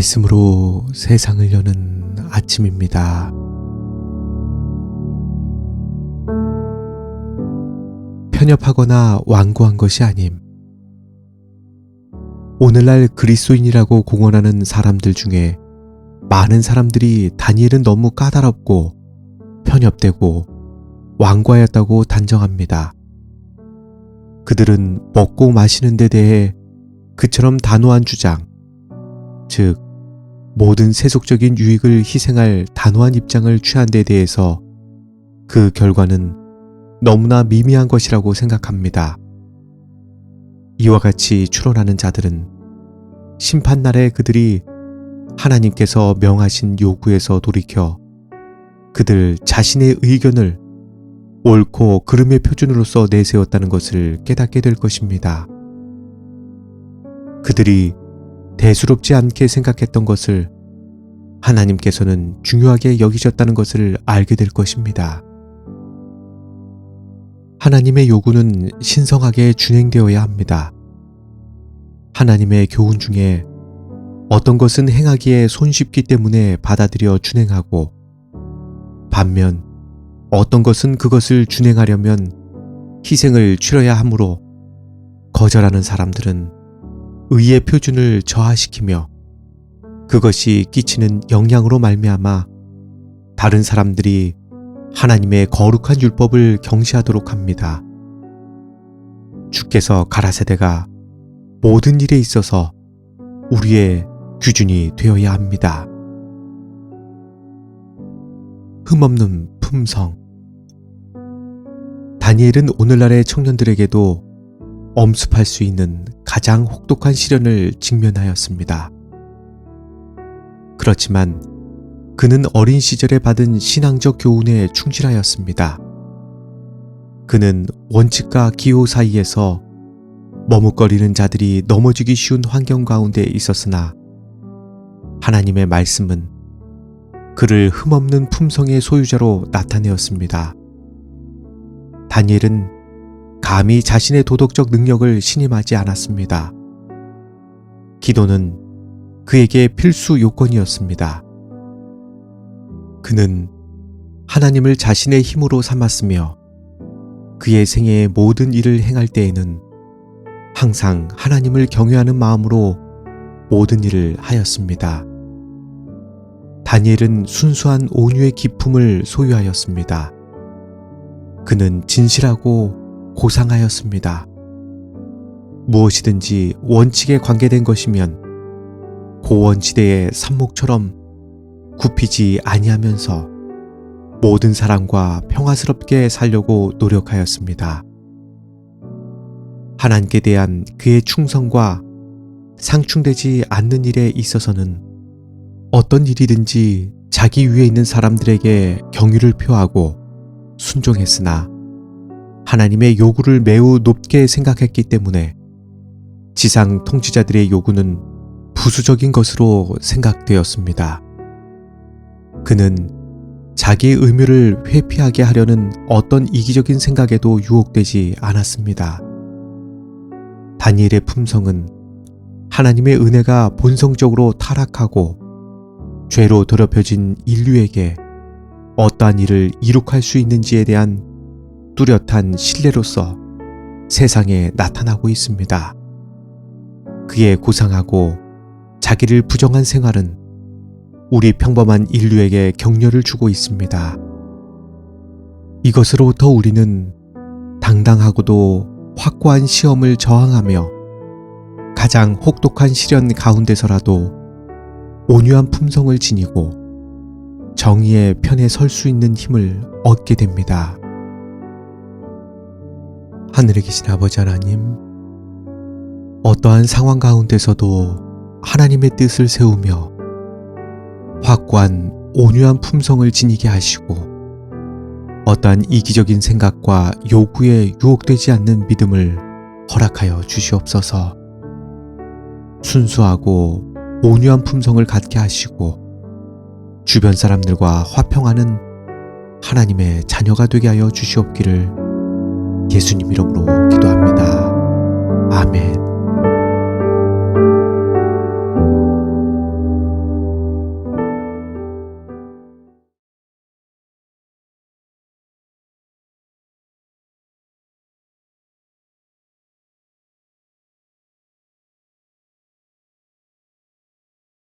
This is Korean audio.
말씀으로 세상을 여는 아침입니다. 편협하거나 완고한 것이 아님. 오늘날 그리스도인이라고 공언하는 사람들 중에 많은 사람들이 다니엘은 너무 까다롭고 편협되고 완고하였다고 단정합니다. 그들은 먹고 마시는 데 대해 그처럼 단호한 주장, 즉, 모든 세속적인 유익을 희생할 단호한 입장을 취한 데 대해서 그 결과는 너무나 미미한 것이라고 생각합니다. 이와 같이 추론하는 자들은 심판날에 그들이 하나님께서 명하신 요구에서 돌이켜 그들 자신의 의견을 옳고 그름의 표준으로서 내세웠다는 것을 깨닫게 될 것입니다. 그들이 대수롭지 않게 생각했던 것을 하나님께서는 중요하게 여기셨다는 것을 알게 될 것입니다. 하나님의 요구는 신성하게 준행되어야 합니다. 하나님의 교훈 중에 어떤 것은 행하기에 손쉽기 때문에 받아들여 준행하고 반면 어떤 것은 그것을 준행하려면 희생을 치러야 하므로 거절하는 사람들은 의의 표준을 저하시키며 그것이 끼치는 영향으로 말미암아 다른 사람들이 하나님의 거룩한 율법을 경시하도록 합니다. 주께서 가라세대가 모든 일에 있어서 우리의 규준이 되어야 합니다. 흠없는 품성 다니엘은 오늘날의 청년들에게도 엄습할 수 있는 가장 혹독한 시련을 직면하였습니다. 그렇지만 그는 어린 시절에 받은 신앙적 교훈에 충실하였습니다. 그는 원칙과 기호 사이에서 머뭇거리는 자들이 넘어지기 쉬운 환경 가운데 있었으나 하나님의 말씀은 그를 흠없는 품성의 소유자로 나타내었습니다. 다니엘은 감히 자신의 도덕적 능력을 신임하지 않았습니다. 기도는 그에게 필수 요건이었습니다. 그는 하나님을 자신의 힘으로 삼았으며 그의 생애의 모든 일을 행할 때에는 항상 하나님을 경외하는 마음으로 모든 일을 하였습니다. 다니엘은 순수한 온유의 기품을 소유하였습니다. 그는 진실하고 고상하였습니다. 무엇이든지 원칙에 관계된 것이면 고원지대의 삽목처럼 굽히지 아니하면서 모든 사람과 평화스럽게 살려고 노력하였습니다. 하나님께 대한 그의 충성과 상충되지 않는 일에 있어서는 어떤 일이든지 자기 위에 있는 사람들에게 경유를 표하고 순종했으나 하나님의 요구를 매우 높게 생각했기 때문에 지상 통치자들의 요구는 부수적인 것으로 생각되었습니다. 그는 자기의 의무를 회피하게 하려는 어떤 이기적인 생각에도 유혹되지 않았습니다. 다니엘의 품성은 하나님의 은혜가 본성적으로 타락하고 죄로 더럽혀진 인류에게 어떠한 일을 이룩할 수 있는지에 대한 뚜렷한 신뢰로서 세상에 나타나고 있습니다. 그의 고상하고 자기를 부정한 생활은 우리 평범한 인류에게 격려를 주고 있습니다. 이것으로부터 우리는 당당하고도 확고한 시험을 저항하며 가장 혹독한 시련 가운데서라도 온유한 품성을 지니고 정의의 편에 설 수 있는 힘을 얻게 됩니다. 하늘에 계신 아버지 하나님, 어떠한 상황 가운데서도 하나님의 뜻을 세우며 확고한 온유한 품성을 지니게 하시고 어떠한 이기적인 생각과 요구에 유혹되지 않는 믿음을 허락하여 주시옵소서. 순수하고 온유한 품성을 갖게 하시고 주변 사람들과 화평하는 하나님의 자녀가 되게 하여 주시옵기를 예수님 이름으로.